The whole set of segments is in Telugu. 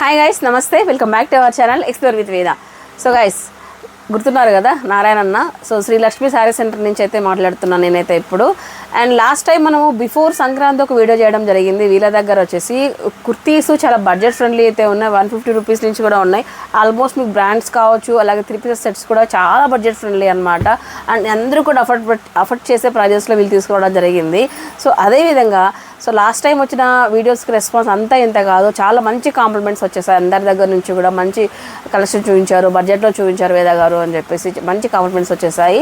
హాయ్ గైస్ నమస్తే. Welcome back to our channel explore with Veda so guys గుర్తున్నారు కదా నారాయణ అన్న. సో శ్రీ లక్ష్మీ శారీ సెంటర్ నుంచి అయితే మాట్లాడుతున్నాను నేనైతే ఇప్పుడు. అండ్ లాస్ట్ టైం మనము బిఫోర్ సంక్రాంతి ఒక వీడియో చేయడం జరిగింది. వీళ్ళ దగ్గర వచ్చేసి కుర్తీస్ చాలా బడ్జెట్ ఫ్రెండ్లీ అయితే ఉన్నాయి. వన్ ఫిఫ్టీ రూపీస్ నుంచి కూడా ఉన్నాయి. ఆల్మోస్ట్ మీకు బ్రాండ్స్ కావచ్చు అలాగే త్రీ పీసెస్ సెట్స్ కూడా చాలా బడ్జెట్ ఫ్రెండ్లీ అనమాట అండ్ అందరూ కూడా అఫర్ట్ అఫర్ట్ చేసే ప్రైజెస్లో వీళ్ళు తీసుకోవడం జరిగింది. సో అదేవిధంగా సో లాస్ట్ టైం వచ్చిన వీడియోస్కి రెస్పాన్స్ అంతా ఇంత కాదు. చాలా మంచి కాంప్లిమెంట్స్ వచ్చేసాయి. అందరి దగ్గర నుంచి కూడా మంచి కలెక్షన్ చూపించారు బడ్జెట్లో చూపించారు వేద గారు అని చెప్పేసి మంచి కాంప్లిమెంట్స్ వచ్చేసాయి.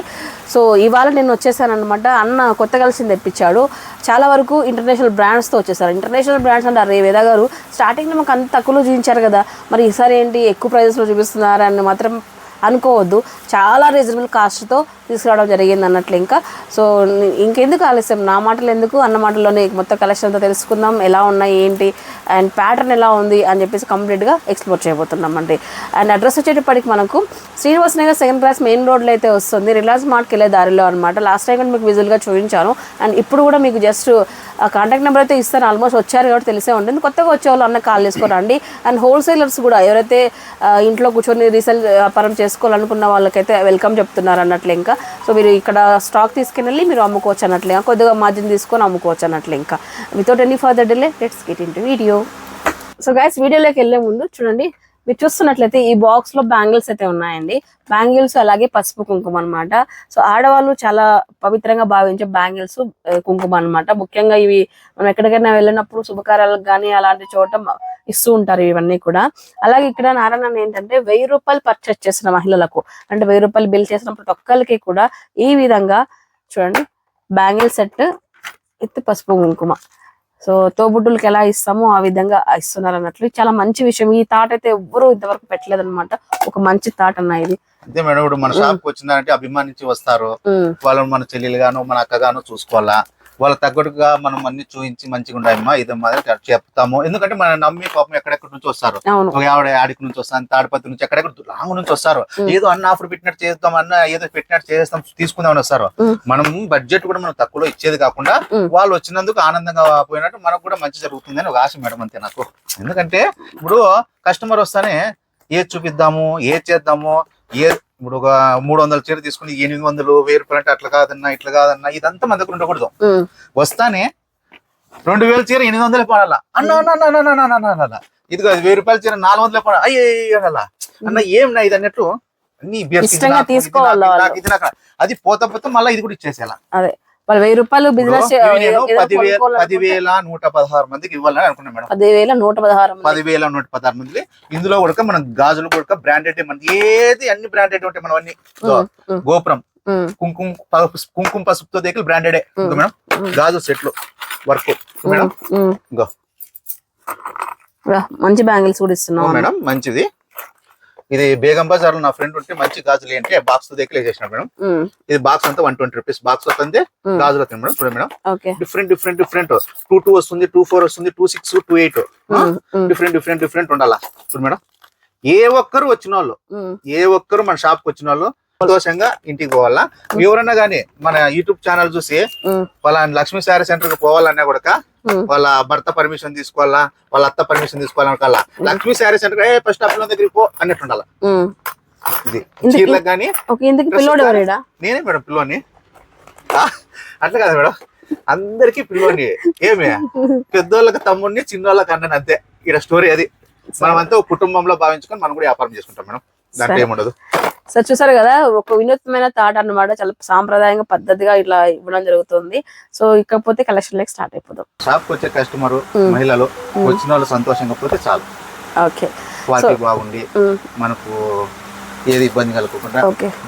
సో ఇవాళ నేను వచ్చేసానమాట అన్న కొత్త కలిసింది తెప్పించాడు. చాలా వరకు ఇంటర్నేషనల్ బ్రాండ్స్తో వచ్చేసారు. ఇంటర్నేషనల్ బ్రాండ్స్ అంటే అరే వేద గారు స్టార్టింగ్లో మాకు అంత తక్కువలో చూపించారు కదా. మరి ఈసారి ఏంటి? ఎక్కువ ప్రైజెస్లో చూపిస్తున్నారని మాత్రం అనుకోవద్దు. చాలా రీజనబుల్ కాస్ట్తో తీసుకురావడం జరిగింది అన్నట్లు ఇంకా. సో ఇంకెందుకు ఆలస్యం? నా మాటలు ఎందుకు? అన్న మాటల్లోనే మొత్తం కలెక్షన్ అంతా తెలుసుకుందాం. ఎలా ఉన్నాయి ఏంటి? అండ్ ప్యాటర్న్ ఎలా ఉంది అని చెప్పేసి కంప్లీట్గా ఎక్స్ప్లోర్ చేయబోతున్నాం అండి. అండ్ అడ్రస్ వచ్చేటప్పటికి మనకు Srinivas Nagar second class main రోడ్లో అయితే వస్తుంది. రిలయన్స్ మార్ట్కి వెళ్ళే దారిలో అనమాట లాస్ట్ టైం కూడా మీకు విజువల్గా చూపించాను. అండ్ ఇప్పుడు కూడా మీకు జస్ట్ కాంటాక్ట్ నెంబర్ అయితే ఇస్తాను. ఆల్మోస్ట్ వచ్చారు కాబట్టి తెలిసే ఉంటుంది. కొత్తగా వచ్చే వాళ్ళు అన్న కాల్ చేసుకోరండి. అండ్ హోల్సేలర్స్ కూడా ఎవరైతే ఇంట్లో కూర్చొని రీసేల్ వ్యాపారం చేసుకోవాలనుకున్న వాళ్ళకైతే వెల్కమ్ చెప్తున్నారు అన్నట్లు ఇంకా. సో మీరు ఇక్కడ స్టాక్ తీసుకుని వెళ్ళి మీరు అమ్ముకోవచ్చు అన్నట్లు ఇంకా. కొద్దిగా మార్జిన్ తీసుకొని అమ్ముకోవచ్చు అన్నట్లు ఇంకా. Without any further delay let's get in video so guys వీడియోలోకి వెళ్ళే ముందు చూడండి మీరు చూస్తున్నట్లయితే ఈ బాక్స్లో బ్యాంగిల్స్ అయితే ఉన్నాయండి. బ్యాంగిల్స్ అలాగే పసుపు కుంకుమ అన్నమాట. సో ఆడవాళ్ళు చాలా పవిత్రంగా భావించే బ్యాంగిల్స్ కుంకుమ అన్నమాట. ముఖ్యంగా ఇవి మనం ఎక్కడికైనా వెళ్ళినప్పుడు శుభకార్యాలకు కానీ అలాంటి చోట ఇస్తూ ఉంటారు ఇవన్నీ కూడా. అలాగే ఇక్కడ నారాయణ ఏంటంటే వెయ్యి రూపాయలు పర్చేస్ చేసిన మహిళలకు అంటే వెయ్యి రూపాయలు బిల్ చేసిన ప్రతి ఒక్కరికి కూడా ఈ విధంగా చూడండి బ్యాంగిల్ సెట్ విత్ పసుపు కుంకుమ. సో తోబుడ్డులకి ఎలా ఇస్తామో ఆ విధంగా ఇస్తున్నారు అన్నట్లు. చాలా మంచి విషయం. ఈ థాట్ అయితే ఎవ్వరూ ఇంతవరకు పెట్టలేదు అనమాట ఒక మంచి థాట్ అన్న ఇది. అంతే మేడం. ఇప్పుడు మన షాప్ వచ్చిందంటే అభిమానించి వస్తారు. వాళ్ళని మన చెల్లెలుగాను మన అక్కగాను చూసుకోవాలా? వాళ్ళ తగ్గట్టుగా మనం అన్ని చూపించి మంచిగా ఉండాయమ్మా ఇది మాదిరి చెప్తాము ఎందుకంటే మన నమ్మి పాపం ఎక్కడెక్కడి నుంచి వస్తారు ఒక ఆవిడ ఆడికి నుంచి వస్తాను తాడిపత్రి నుంచి ఎక్కడెక్కడ లాంగ్ నుంచి వస్తారు. ఏదో అన్న ఆఫర్ పెట్టినట్టు చేస్తాం అన్న ఏదో పెట్టినట్టు చేస్తాం తీసుకుందామని వస్తారు. మనం బడ్జెట్ కూడా మనం తక్కువలో ఇచ్చేది కాకుండా. వాళ్ళు వచ్చినందుకు ఆనందంగా పోయినట్టు మనకు కూడా మంచి జరుగుతుంది అని ఒక ఆశ మేడం అంతే నాకు ఎందుకంటే ఇప్పుడు కస్టమర్ వస్తానే ఏది చూపిద్దాము ఏది చేద్దాము ఏ ఇప్పుడు ఒక మూడు వందల చీర తీసుకుని ఎనిమిది వందలు వెయ్యి రూపాయలు అంటే అట్లా కాదన్నా ఇట్లా కాదన్నా ఇదంతా మన దగ్గర ఉండకూడదు. వస్తానే రెండు వేల చీర ఎనిమిది వందలు పడాలా? ఇది కాదు వెయ్యి రూపాయల చీర నాలుగు వందలు పడాలి? అయ్యే అనాల అన్న ఏం నా ఇది అన్ని ఇది నాకు అది పోతా పోతే మళ్ళీ ఇది కూడా ఇచ్చేసేలా అదే. వాళ్ళు వెయ్యి రూపాయలు బిజినెస్ పదివేల నూట పదహారు మందికి ఇవ్వాలని అనుకున్నా మేడం. పదివేల నూట పదహారు. పదివేల నూట పదహారు మంది ఇందులో కూడా మనం గాజులు కూడా బ్రాండెడ్ మన ఏది అన్ని బ్రాండెడ్ ఉంటాయి మనం అన్ని గోపురం కుంకుమ కుంకుమ పసుపుతో దగ్గర బ్రాండెడే మేడం. గాజు సెట్లు వర్క్ మేడం. మంచి బ్యాంగిల్స్ కూడా ఇస్తున్నాం. మేడం మంచిది. ఇది బేగం బజార్లో నా ఫ్రెండ్ ఉంటే మంచి గాజులు ఏంటి? బాక్స్ దగ్గర చేసిన మేడం. ఇది బాక్స్ అంతా వన్ ట్వంటీ రూపీస్ బాక్స్ వస్తుంది గాజులు వస్తుంది మేడం. చూడండి madam. Different different different two two వస్తుంది టూ ఫోర్ వస్తుంది two six two eight different different different ఉండాలా? చూడు మేడం. ఏ ఒక్కరు వచ్చిన వాళ్ళు ఏ ఒక్కరు మన షాప్కి వచ్చిన వాళ్ళు సంతోషంగా ఇంటికి పోవాలా? ఎవరన్నా గానీ మన యూట్యూబ్ ఛానల్ చూసి వాళ్ళ లక్ష్మీ శారీ సెంటర్కి పోవాలన్నా కూడా. వాళ్ళ భర్త పర్మిషన్ తీసుకోవాలా? వాళ్ళ అత్త పర్మిషన్ తీసుకోవాలనుకోవాలా లక్ష్మీ శారీ సెంటర్ ఏ ఫస్ట్ అప్పుడు దగ్గరికి పో అన్నట్టు ఉండాలి? ఉమ్. ఇది చీరలకు కానీ నేనే మేడం పిల్లోని. అట్లా కాదు మేడం. అందరికి పిల్లోని. ఏమి? పెద్దోళ్ళకి తమ్ముడిని చిన్నోళ్ళకి అన్నని అంతే. ఇక్కడ స్టోరీ అది. మనం అంతా ఒక కుటుంబంలో భావించుకొని మనం కూడా వ్యాపారం చేసుకుంటాం మేడం. దాంట్లో సరే. ఏముండదు. సో చూసారు కదా ఒక వినూత్నమైన థాట్ అన్నమాట చాలా సాంప్రదాయంగా పద్ధతిగా ఇట్లా ఇవ్వడం జరుగుతుంది. సో ఇకపోతే కలెక్షన్ లైక్ స్టార్ట్ అయిపోదాం. షాప్కి వచ్చే కస్టమర్. మహిళలు. వచ్చిన వాళ్ళు సంతోషంగా పోతే చాలు. ఓకే. క్వాలిటీ బాగుండి మనకు ఏది ఇబ్బంది కలగకుండా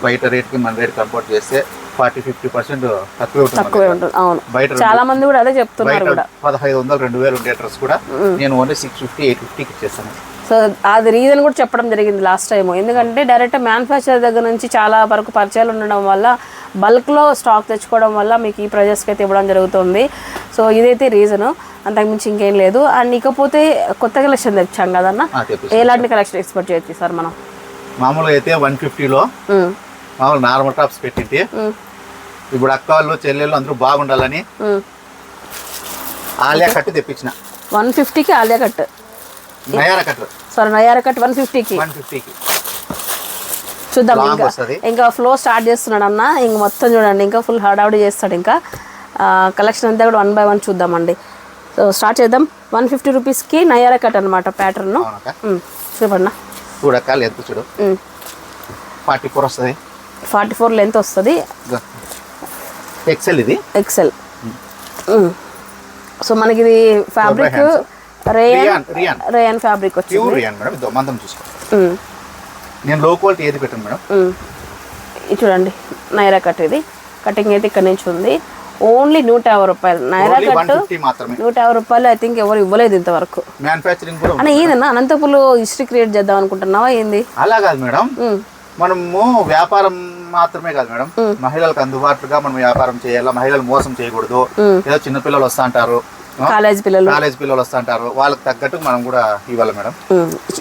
బయట రేట్కి మన రేట్ కంపేర్ చేస్తే ఫార్టీ ఫిఫ్టీ పర్సెంట్ తక్కువే ఉంటుంది అవును. బయట చాలా మంది కూడా అదే చెప్తున్నారు పదహైదు వందలు రెండు వేలు ఉండే డ్రెస్ కూడా. నేను ఓన్లీ సిక్స్ ఫిఫ్టీ ఎయిట్ ఫిఫ్టీకి ఇచ్చేస్తాను. సో అది రీజన్ కూడా చెప్పడం జరిగింది లాస్ట్ టైం ఎందుకంటే డైరెక్ట్ మ్యానుఫ్యాక్చర్ దగ్గర నుంచి చాలా వరకు పరిచయాలు ఉండడం వల్ల బల్క్లో స్టాక్ తెచ్చుకోవడం వల్ల మీకు ఈ ప్రైజెస్కి అయితే ఇవ్వడం జరుగుతుంది. సో ఇదైతే రీజను అంతకుమించి ఇంకేం లేదు. అండ్ ఇకపోతే కొత్త కలెక్షన్ తెచ్చాం కదన్న. ఎలాంటి కలెక్షన్ ఎక్స్పెక్ట్ చేయొచ్చు సార్ మనం? మామూలుగా అయితే వన్ ఫిఫ్టీలో మామూలు నార్మల్ టాప్స్ పెట్టింటి ఇప్పుడు అక్క వాళ్ళు చెల్లెళ్ళు అందరూ బాగుండాలని. ఆలియా కట్టి తెప్పించిన. వన్ ఫిఫ్టీకి Alia cut Nayara cut. Sorry Nayara cut one ఫిఫ్టీకి చూద్దాం ఇంకా. ఇంకా ఫ్లో స్టార్ట్ చేస్తున్నాడు అన్న. ఇంక మొత్తం చూడండి ఇంకా ఫుల్ హడావుడి చేస్తాడు ఇంకా. కలెక్షన్ అంతా కూడా వన్ బై వన్ చూద్దామండి. సో స్టార్ట్ చేద్దాం. వన్ ఫిఫ్టీ రూపీస్కి నయారా కట్ అనమాట ప్యాటర్న్ చూపన్నా చూడక్క ఎంత చూడు ఫార్టీ ఫోర్ వస్తుంది. ఫార్టీ ఫోర్ లెంత్ వస్తుంది ఎక్సెల్ ఇది. ఎక్సెల్ సో మనకి ఇది fabric. Rayon rayon rayon. Rayon fabric pure వచ్చింది రియాన్ మేడం ఇదో మందం చూసుకో. ఉమ్, నేను లో క్వాలిటీ ఏది పెట్టాను మేడం. ఇది చూడండి నైరా కట్ ఇది. కటింగ్ అయితే ఇక్కడ నుంచి ఉంది. ఓన్లీ నూట యాభై రూపాయలు. నైరా కట్ నూట యాభై రూపాయలు ఐ థింక్ ఎవరు ఇవ్వలేదు ఇంతవరకు. మ్యానుఫ్యాక్చరింగ్. అన్న ఏదన్నా అనంతపురంలో హిస్టరీ క్రియేట్ చేద్దాం అనుకుంటున్నావా ఏంది? అలా కాదు మేడం. మనము వ్యాపారం మాత్రమే కాదు మేడం. మహిళలకు అందుబాటుగా మనం వ్యాపారం చేయాలా? మహిళలు మోసం చేయకూడదు. ఏదో చిన్న పిల్లలు వస్తా అంటారు. కాలేజ్ పిల్లలు. కాలేజ్ పిల్లలు వస్తా అంటారు వాళ్ళకి తగ్గట్టు మనం కూడా ఇవ్వాలి మేడం.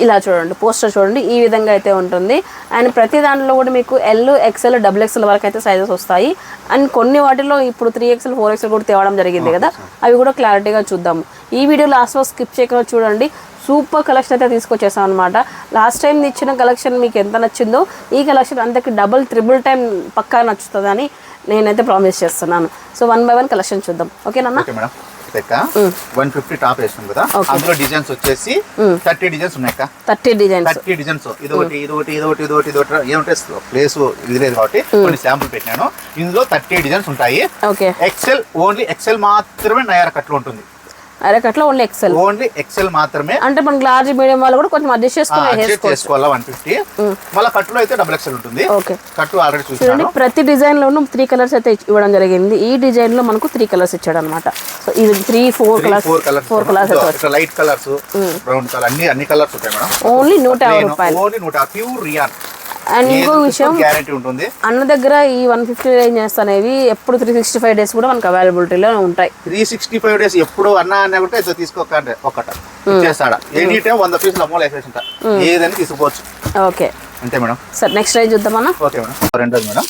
ఇలా చూడండి పోస్టర్ చూడండి ఈ విధంగా అయితే ఉంటుంది. అండ్ ప్రతి దాంట్లో కూడా మీకు ఎల్ ఎక్సెల్ డబుల్ ఎక్సెల్ వరకు అయితే సైజెస్ వస్తాయి. అండ్ కొన్ని వాటిలో ఇప్పుడు త్రీ ఎక్సెల్ ఫోర్ ఎక్సెల్ కూడా తేవడం జరిగింది కదా అవి కూడా క్లారిటీగా చూద్దాము ఈ వీడియో లాస్ట్ వరకు స్కిప్ చేయకుండా చూడండి. సూపర్ కలెక్షన్ అయితే తీసుకొచ్చేసాం అనమాట లాస్ట్ టైం ఇచ్చిన కలెక్షన్ మీకు ఎంత నచ్చిందో ఈ కలెక్షన్ అంతకి డబుల్ త్రిబుల్ టైం పక్కా నచ్చుతుందని నేనైతే ప్రామిస్ చేస్తున్నాను. So one by one collection చూద్దాం. ఓకేనా మేడం లెక్క. వన్ ఫిఫ్టీ టాప్ వేసాం కదా. అందులో డిజైన్స్ వచ్చేసి థర్టీ డిజైన్స్ ఉన్నాయక్క థర్టీ డిజైన్స్. Thirty designs. ఇది ఒకటి ఇది ఒకటి ఇది ఒకటి ఇది ఒకటి ఇది ఒకటి. ఏమంటే ప్లేస్ ఇది లేదు కాబట్టి కొన్ని శాంపుల్ పెట్టాను ఇందులో థర్టీ డిజైన్స్ ఉంటాయి. ఎక్సెల్ ఓన్లీ ఎక్సెల్ మాత్రమే నయార కట్లు ఉంటుంది. అరకట్లో ఓన్లీ ఎక్సెల్ ఓన్లీ ఎక్సెల్ మాత్రమే. అంటే మనకి లార్జ్ మీడియం వాళ్ళు కూడా కొంచెం అడ్జస్ట్ చేసుకుని చేసుకోవాలా వన్ ఫిఫ్టీ మళ్ళీ కట్టులో అయితే డబుల్ ఎక్సెల్ ఉంటుంది. ఓకే కట్టు ఆల్రెడీ చూడండి ప్రతి డిజైన్ లోనూ త్రీ కలర్స్ అయితే ఇవ్వడం జరిగింది. ఈ డిజైన్లో మనకు త్రీ కలర్స్ ఇచ్చాడు అనమాట సో ఇది three four colours four colours four colours light colours brown colour అన్ని అన్ని కలర్స్ ఉంటాయి మేడం. ఓన్లీ నూట యాభై రూపాయలు. ఓన్లీ నూట ప్యూర్ రియాన్ అండ్ ఇంకో విషయం ఉంటుంది. అన్న దగ్గర ఈ వన్ ఫిఫ్టీ రేంజెస్ అనేవి ఎప్పుడు త్రీ సిక్స్టీ ఫైవ్ డేస్ కూడా మనకు అవైలబిలిటీలో ఉంటాయి. త్రీ సిక్స్టీ ఫైవ్ డేస్ ఎప్పుడు అన్నా అన్నా కూడా ఇదో తీసుకోకండి ఒకట ఇచ్చేస్తాడా. ఎనీ టైం వంద పీసులు అమ్మలు వేసేసింట. ఏదని తీసుకోవచ్చు. ఓకే అంతే మేడం. సరే నెక్స్ట్ రేంజ్ చూద్దామన్నా? Okay madam. రెండోది మేడం.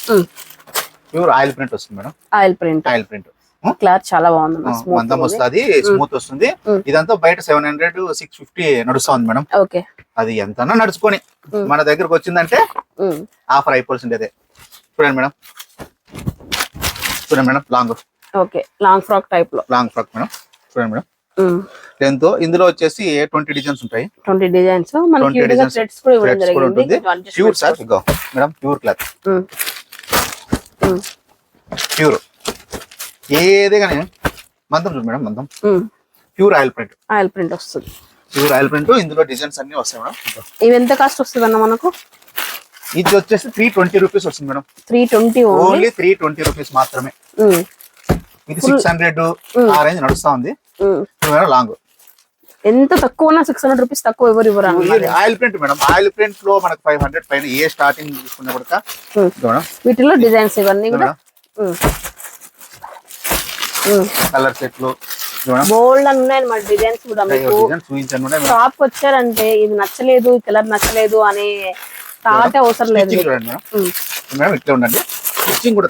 ప్యూర్ ఆయిల్ ప్రింట్ వస్తుంది madam. Oil print oil print cloth చాలా బాగుంది మందం వస్తుంది స్మూత్ వస్తుంది. ఇదంతా బయట సెవెన్ హండ్రెడ్ సిక్స్ ఫిఫ్టీ నడుస్తుంది మేడం. ఓకే. అది ఎంతన్నా నడుచుకొని మన దగ్గరకు వచ్చిందంటే ఆఫర్ అయిపోవాల్సిందేదే చూడండి మేడం. చూడండి madam long okay long frock టైప్లో. Long frock madam. చూడండి మేడం. లెంత్ ఇందులో వచ్చేసి ట్వంటీ డిజైన్స్ ఉంటాయి? ట్వంటీ డిజైన్స్ ట్వంటీ డిజైన్స్ కూడా ఉంటుంది. Pure sir madam pure cloth. Pure ఏదే కానీ మందం చూడు మేడం మందం. Pure oil print oil print వస్తుంది. ప్యూర్ ఆయిల్ ప్రింట్ ఇందులో డిజైన్స్ అన్ని వస్తాయి మేడం. ఇవి ఎంత కాస్ట్ వస్తుంది అన్న మనకు? ఇది వచ్చేసి త్రీ ట్వంటీ రూపీస్ వస్తుంది madam. Three twenty only three twenty rupees మాత్రమే. ఇది సిక్స్ హండ్రెడ్ ఆ రేంజ్ నడుస్తా ఉంది. లాంగ్ ఎంత తక్కువ సిక్స్ హండ్రెడ్ రూపీస్ తక్కువ ఎవరు ఇవ్వరు ఆయిల్ ప్రింట్ మేడం. ఆయిల్ ప్రింట్లో మనకు ఫైవ్ హండ్రెడ్ పైన ఏ స్టార్టింగ్ తీసుకున్నా కూడా వీటిలో డిజైన్స్ ఇవన్నీ కూడా? కలర్ సెట్లు బోల్డ్ అని ఉన్నాయి అన్నమాట డిజైన్స్ కూడా మీకు. షాప్ వచ్చారంటే ఇది నచ్చలేదు ఈ కలర్ నచ్చలేదు అనే థాట్ అవసరం లేదు. మేడం. ఇట్లా ఉండండి. స్టిచ్చింగ్ కూడా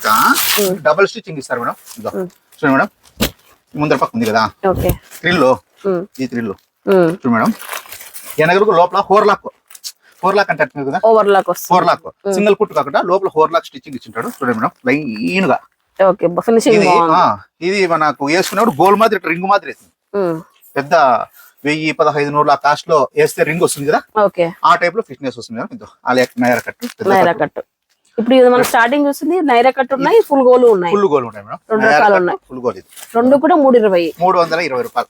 డబుల్ స్టిచ్చింగ్ ఇస్తారు మేడం. చూడండి మేడం. ముందర పక్క ఉంది కదా? త్రిల్లో. ఈ త్రిల్లో. చూడు మేడం. వెనకరకు లోపల హోర్ లాక్. హోర్ లాక్ అంటే కదా? ఓవర్ లాక్ వస్తుంది. హోర్ లాక్ సింగిల్ కుట్టు కాకుండా లోపల హోర్ లాక్ స్టిచ్చింగ్ ఇచ్చింటాడు. చూడండి మేడం. లైన్గా. ఓకే ఫినిషింగ్ ఇది ఆ, ఇది మనకు వేసుకున్నప్పుడు గోల్ మాదిరి రింగ్ మాదిరి వేస్తుంది. ఉమ్. పెద్ద వెయ్యి పదహైదు నూరుల కాస్ట్లో వేస్తే రింగ్ వస్తుంది కదా? ఓకే. ఆ టైప్లో ఫిట్నెస్ వస్తుంది ఇదో ఆ లేక నైరా కట్టు నైరా కట్ ఇప్పుడు ఇది మనం స్టార్టింగ్ చూస్తుంది నైరా కట్ ఉన్నాయి ఫుల్ గోలు ఉన్నాయి. ఫుల్ గోల్ ఉంటాయి మేడం. రెండు రకాలు ఉన్నాయి. ఫుల్ గోల్ ఇది. రెండు కూడా మూడు ఇరవై. మూడు వందల ఇరవై రూపాయలు.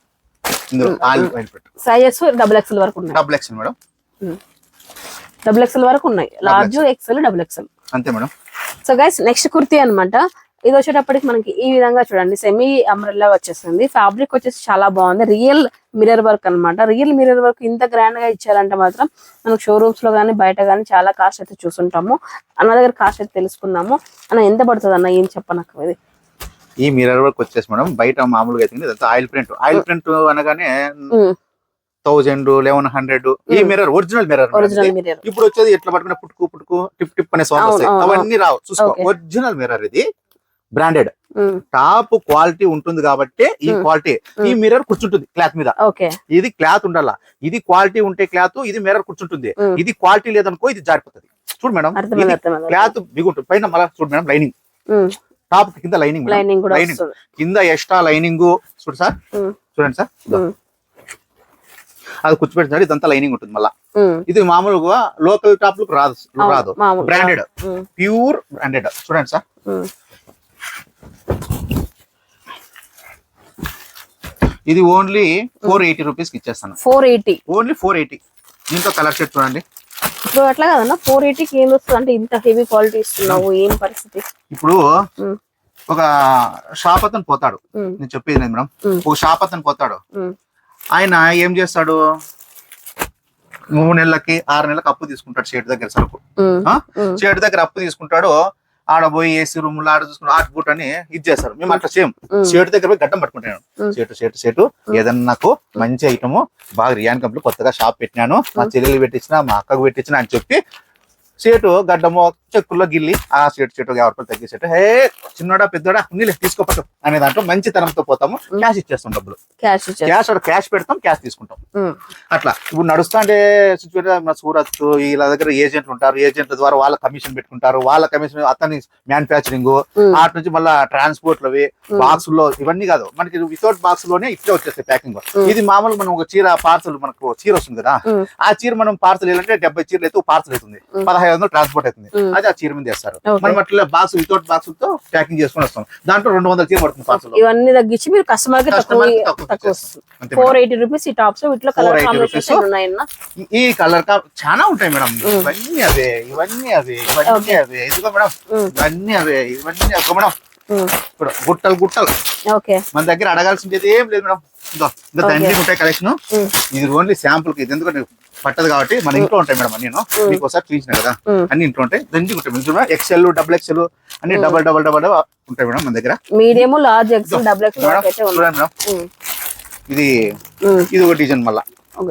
ఇందులో ఆయిల్ ఆయిల్ పెట్టు. సైజెస్ డబుల్ ఎక్స్ఎల్ వరకు ఉన్నాయి. Double X madam. Double XL వరకు ఉన్నాయి. లార్జ్ ఎక్స్ఎల్ డబుల్ ఎక్స్ఎల్ అంతే madam. So guys next kurti అన్నమాట. ఇది వచ్చేటప్పటికి మనకి ఈ విధంగా చూడండి సెమీ అంబ్రెల్లా వచ్చేస్తుంది. ఫ్యాబ్రిక్ వచ్చేసి చాలా బాగుంది. రియల్ మిర్రర్ వర్క్ అన్నమాట. రియల్ మిర్రర్ వర్క్ ఇంత గ్రాండ్గా ఇచ్చారంటే మాత్రం మనకు షోరూమ్స్లో కానీ బయట కానీ చాలా కాస్ట్ అయితే చూసుంటాము. అన్న దగ్గర కాస్ట్ అయితే తెలుసుకున్నాము. అన్న ఎంత పడుతుంది అన్న? ఏం చెప్పనక్క ఇది ఈ మిర్రర్ వర్క్ వచ్చేసి మేడం బయట మామూలుగా అయితే ఆయిల్ ప్రింట్ ఆయిల్ ప్రింట్ అనగానే థౌజండ్ లెవెన్ హండ్రెడ్ ఈ mirror original mirror original mirror ఇప్పుడు వచ్చేది ఎట్లా పట్టుకున్న పుట్టుకు పుట్టుకు టిప్ టిప్ అనే సౌండ్ అవన్నీ రావు. చూసుకో. ఒరిజినల్ మిర్రర్ ఇది. బ్రాండెడ్ టాప్ క్వాలిటీ ఉంటుంది కాబట్టి ఈ. క్వాలిటీ ఈ మిర్రర్ కూర్చుంటుంది క్లాత్ మీద. ఇది క్లాత్ ఉండాల? ఇది క్వాలిటీ ఉంటే క్లాత్ ఇది మిర్రర్ కూర్చుంటుంది. Hmm. ఇది క్వాలిటీ లేదనుకో ఇది జారిపోతుంది. చూడు మేడం క్లాత్ బిగుంటుంది పైన మళ్ళీ చూడు మేడం లైనింగ్ టాప్ కింద లైనింగ్ లైనింగ్ కింద ఎక్స్ట్రా లైనింగ్ చూడు సార్. చూడండి సార్. అది కూర్చోబెట్టినాడు ఇదంతా లైనింగ్ ఉంటుంది మళ్ళా. ఇది మామూలుగా లోకల్ టాప్లకు రాదు రాదు. బ్రాండెడ్. ప్యూర్ బ్రాండెడ్ చూడండి సార్. ఇది ఓన్లీ ఫోర్ ఎయిటీ రూపీస్కి ఇచ్చేస్తాను. Four eighty. Only four eighty. దీంట్లో కలర్ షర్ట్ చూడండి. ఇప్పుడు అట్లా కదన్నా ఫోర్ ఎయిటీకి ఏం వస్తుంది అంటే ఇంత హెవీ క్వాలిటీ ఇస్తున్నావు ఏం పరిస్థితి? ఇప్పుడు. ఒక షాప్ అతను పోతాడు. నేను చెప్పేది నేను మేడం. ఒక షాప్ అతను పోతాడు. ఆయన ఏం చేస్తాడు? మూడు నెలలకి ఆరు నెలలకి అప్పు తీసుకుంటాడు షేట్ దగ్గర సరుకు. షేట్ దగ్గర అప్పు తీసుకుంటాడు. ఆడ పోయి ఏసీ రూమ్లో ఆడ చూసుకుంటాడు ఆట బూట్ అని ఇది చేస్తారు. మేము అట్లా సేమ్. షేట్ దగ్గర పోయి గడ్డం పట్టుకుంటాను. షేటు షేటు షేటు ఏదన్నా నాకు మంచి ఐటమ్ బాగా రియాన్ కంపెనీ కొత్తగా షాప్ పెట్టినాను. మా చెల్లెలు పెట్టించిన మా అక్కకు పెట్టించిన అని చెప్పి సేటు గడ్డము చెక్కుల్లో గిల్లి ఆ సేటు చెట్టు యాభై రూపాయలు హే చిన్నోడా పెద్దోడా నీళ్ళు తీసుకోపట్టు అనే దాంట్లో మంచి తనంతో పోతాము క్యాష్ ఇచ్చేస్తాం డబ్బులు. క్యాష్ క్యాష్ క్యాష్ పెడతాం క్యాష్ తీసుకుంటాం. అట్లా. ఇప్పుడు నడుస్తాంటే సిచ్యువేషన్ మన సూరత్ వీళ్ళ దగ్గర ఏజెంట్లు ఉంటారు. ఏజెంట్ల ద్వారా వాళ్ళ కమిషన్ పెట్టుకుంటారు. వాళ్ళ కమిషన్ అతని మ్యానుఫ్యాక్చరింగ్. అటు నుంచి మళ్ళీ ట్రాన్స్పోర్ట్ లవి బాక్స్లో ఇవన్నీ కాదు. మనకి వితౌట్ బాక్స్లోనే ఇట్లే వచ్చేస్తాయి ప్యాకింగ్ ఇది మామూలు మనం ఒక చీర పార్సల్ మనకు చీర వస్తుంది కదా. ఆ చీర మనం పార్సల్ వేయాలంటే డెబ్బై చీరలు అయితే పార్సల్ అవుతుంది. పదహైదు వందలు ట్రాన్స్పోర్ట్ అవుతుంది. ఉమ్. అది ఆ చీర మీద వేస్తారు. మనం అట్లా బాక్స్ వితౌట్ బాక్స్తో ప్యాకింగ్ చేసుకొని వస్తాం. దాంట్లో రెండు వందల చీర పడుతుంది పార్సల్ ఇవన్నీ తగ్గించి మీరు కస్టమర్కి తక్కువ ఫోర్ ఎయిటీ రూపీస్ ఈ టాప్స్ వీటిలో కలర్ 480 కాంబినేషన్స్ rupees. ఉన్నాయన్న. ఈ- కలర్ కా చాలా ఉంటాయి మేడం. ఇవన్నీ అవే ఇవన్నీ అవే ఇవన్నీ అవే. ఇదిగో మేడం. ఇవన్నీ అవే ఇవన్నీ ఒక మేడం. ఇప్పుడు గుట్టలు గుట్టలు. ఓకే. మన దగ్గర అడగాల్సింది ఏం లేదు మేడం. ఇంకా. దండిగా ఉంటాయి కలెక్షన్. ఇది ఓన్లీ శాంపుల్కి. ఇది ఎందుకంటే పట్టదు కాబట్టి మన ఇంట్లో ఉంటాయి మేడం అన్ని మీకు ఒకసారి చూపించిన కదా. అన్ని ఇంట్లో ఉంటాయి. దండిగా ఉంటాయి. మేడం ఎక్సెల్ డబుల్ ఎక్సెల్ అన్ని డబల్ డబల్ డబల్ ఉంటాయి మేడం మన దగ్గర. Medium large XL double XL madam. ఇది. ఇది ఒక డిజైన్ మళ్ళా.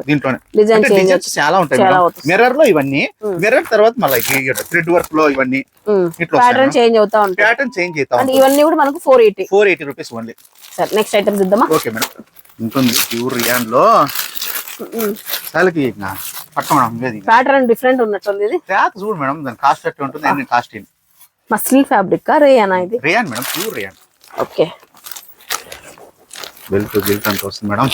దీంట్లోనే. డిజైన్స్ చాలా ఉంటాయి. మిర్రర్లో ఇవన్నీ మిర్రర్ తర్వాత మళ్ళీ థ్రెడ్ వర్క్లో ఇవన్నీ ఇట్లా ప్యాటర్న్ చేంజ్ అవుతా ఉంటుంది ప్యాటర్న్ చేంజ్ అవుతా ఇవన్నీ కూడా మనకు four eighty four eighty rupees only సరే నెక్స్ట్ ఐటమ్ చూద్దామా? ఓకే మేడం ఉంటుంది. ప్యూర్ రియాన్లో చాలకి పట్ట మేడం లేదు ప్యాటర్న్ డిఫరెంట్ ఉన్నట్టుంది ఇది. క్లాత్ చూడు మేడం దాని కాస్ట్ ఎట్లా ఉంటుంది అన్ని కాస్ట్ మస్లిన్ ఫ్యాబ్రిక్ రేయానా ఇది? Rayon madam pure rayon. Okay. Belt gilt అంత వస్తుంది మేడం.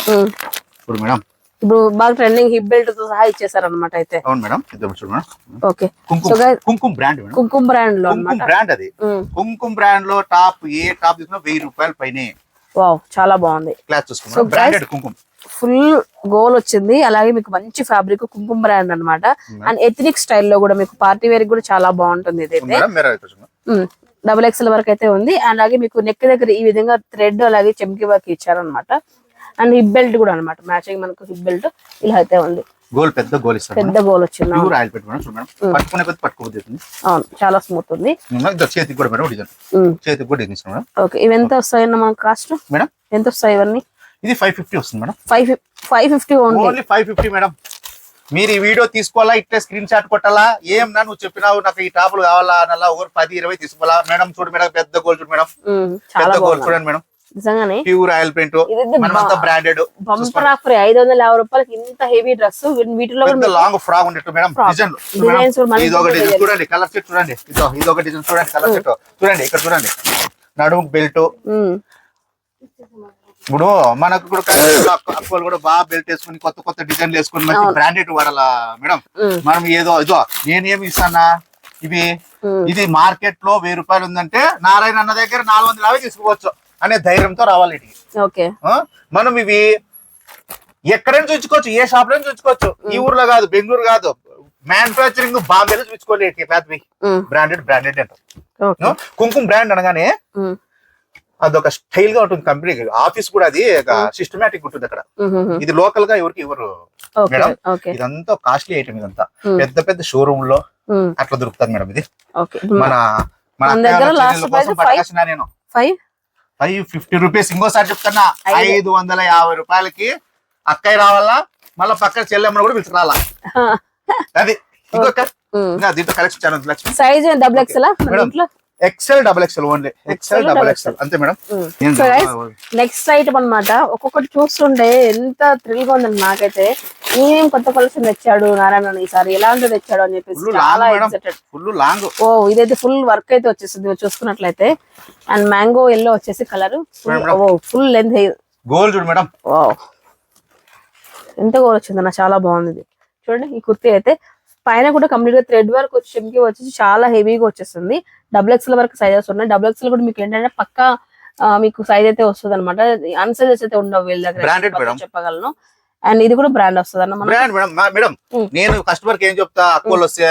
చూడు మేడం. ఇప్పుడు బాగా ట్రెండింగ్ హిప్ బెల్ట్తో సహా ఇచ్చేసారు అనమాట అయితే. అవును మేడం చూడు madam. Okay. Kumkuma brand madam. Kumkuma బ్రాండ్లో కుంకుమ బ్రాండ్ అది. కుంకుమ బ్రాండ్లో టాప్ ఏ టాప్ తీసుకున్నా వెయ్యి రూపాయల పైనే. వావ్ చాలా బాగుంది. ఫుల్ గోల్ వచ్చింది. అలాగే మీకు మంచి ఫ్యాబ్రిక్ కుంకుమ బ్రాండ్ అన్నమాట. అండ్ ఎథనిక్ స్టైల్లో కూడా మీకు పార్టీ వేర్ కూడా చాలా బాగుంటుంది ఇదైతే. డబుల్ ఎక్స్ఎల్ వరకు అయితే ఉంది. అండ్ అలాగే మీకు నెక్ దగ్గర ఈ విధంగా థ్రెడ్ అలాగే చెమ్కి వర్క్ ఇచ్చారనమాట అండ్ హిప్ బెల్ట్ కూడా అన్నమాట. మ్యాచింగ్ మనకు హిప్ బెల్ట్ ఇలా అయితే ఉంది. గోల్ పెద్ద గోల్ ఇస్తారు పెద్ద గోల్ వచ్చింది. ప్యూర్ ఆయిల్ పెట్టి మేడం. చూడు మేడం. పట్టుకునే కొద్ది పట్టుకోబోతుంది అవును చాలా స్మూత్ ఉంది. చేతికి కూడా మేడం డిజైన్. చేతికి కూడా డిజైన్ ఇస్తాం మేడం. ఓకే ఇవి ఎంత వస్తాయన్న మన కాస్ట్? మేడం? ఎంత వస్తాయి ఇవన్నీ? ఇది ఫైవ్ ఫిఫ్టీ వస్తుంది madam. Five five fifty only. Only five fifty madam. మీరు ఈ వీడియో తీసుకోవాలా ఇట్టే స్క్రీన్ షాట్ కొట్టాలా? ఏం నా నువ్వు చెప్పినావు నాకు ఈ టాపులు కావాలా అన్నలా ఒకరు పది ఇరవై తీసుకోవాలా? మేడం చూడు మేడం పెద్ద గోల్ చూడు మేడం. చాలా పెద్ద గోల్ చూడండి మేడం. నిజంగానే. Pure oil print. Branded bumper offer ఐదు వందల యాభై రూపాయలకి ఇంత హెవీ డ్రెస్ వీటిలో లాంగ్ ఫ్రాక్ ఉండేట్టు మేడం. డిజైన్ ఇది ఒక డిజైన్. చూడండి కలర్ సెట్ చూడండి. ఇదో ఇది ఒక డిజైన్ చూడండి కలర్ సెట్ చూడండి ఇక్కడ చూడండి. నడుము బెల్ట్ ఉమ్, ఇప్పుడు మనకు కూడా అక్కలు కూడా బాగా బెల్ట్ వేసుకుని కొత్త కొత్త డిజైన్లు వేసుకుని మంచి బ్రాండెడ్ వాడాలా మేడం. ఉమ్, మనం ఏదో ఇదో నేనేమి ఇస్తానా? ఇవి. ఇది మార్కెట్లో వెయ్యి రూపాయలు ఉందంటే నారాయణ అన్న దగ్గర నాలుగు వందల యాభై తీసుకోవచ్చు అనే ధైర్యంతో రావాలి ఇటుకి? మనం ఇవి ఎక్కడైనా చూసుకోవచ్చు ఏ షాప్లో చూసుకోవచ్చు ఈ ఊర్లో కాదు బెంగళూరు కాదు. మ్యానుఫాక్చరింగ్ బాంబేలో చూసుకోవాలి పెద్దవి బ్రాండెడ్ బ్రాండెడ్ అంటారు కుంకుమ బ్రాండ్ అనగానే అదొక స్టైల్గా ఉంటుంది కంపెనీ ఆఫీస్ కూడా అది సిస్టమేటిక్ ఉంటుంది అక్కడ. ఇది లోకల్గా ఎవరికి ఎవరు ఓకే మేడం? ఇదంతా కాస్ట్లీ ఐటమ్ ఇదంతా. పెద్ద పెద్ద షోరూమ్లో అట్లా దొరుకుతుంది మేడం ఇది. మన మన దగ్గర? పట్టుకొచ్చినా నేను. ఫైవ్ ఫైవ్ ఫిఫ్టీ రూపీస్ ఇంకోసారి చెప్తున్నా. ఐదు. వందల యాభై రూపాయలకి అక్కయ్య రావాలా? మళ్ళీ పక్కన చెల్లెమ్మని కూడా పిలుచుకురాలా? అది ఇంకొక ఇంకా దీంట్లో కలెక్షన్ చాలా Lakshmi. Size double XL XL double XL only XL double XL అంతే మేడం? నెక్స్ట్ ఐటమ్ అన్నమాట. ఒక్కొక్కటి చూస్తుంటే ఎంత థ్రిల్గా ఉందండి నాకైతే. ఏం కొత్త కలెక్షన్ తెచ్చాడు నారాయణ ఈసారి ఎలాంటిది తెచ్చాడు అని చెప్పేసి ఫుల్ చాలా ఫుల్ లాంగ్ ఓ ఇదైతే ఫుల్ వర్క్ అయితే వచ్చేసింది. చూసుకున్నట్లయితే. అండ్ మ్యాంగో ఎల్లో వచ్చేసి కలర్ ఓ ఫుల్ లెంత్ గోల్ చూడు మేడం. ఓ ఎంత గోల్ వచ్చిందన్న చాలా బాగుంది చూడండి ఈ కుర్తీ అయితే పైన కూడా కంప్లీట్గా థ్రెడ్ వర్క్ వచ్చి వచ్చేసి చాలా హెవీగా వచ్చేస్తుంది. డబుల్ ఎక్స్ఎల్ వరకు సైజెస్ ఉన్నాయి. డబుల్ ఎక్స్ఎల్ కూడా మీకు ఏంటంటే పక్కా మీకు సైజ్ అయితే వస్తుంది అనమాట అన్సైజెస్ అయితే ఉండవు వీళ్ళ దగ్గర. చెప్పగలను. అండ్ ఇది కూడా బ్రాండ్ వస్తుంది అన్న మనకి. Brand madam. నేను కస్టమర్కి ఏం చెప్తా అక్కోళ్ళు వస్తే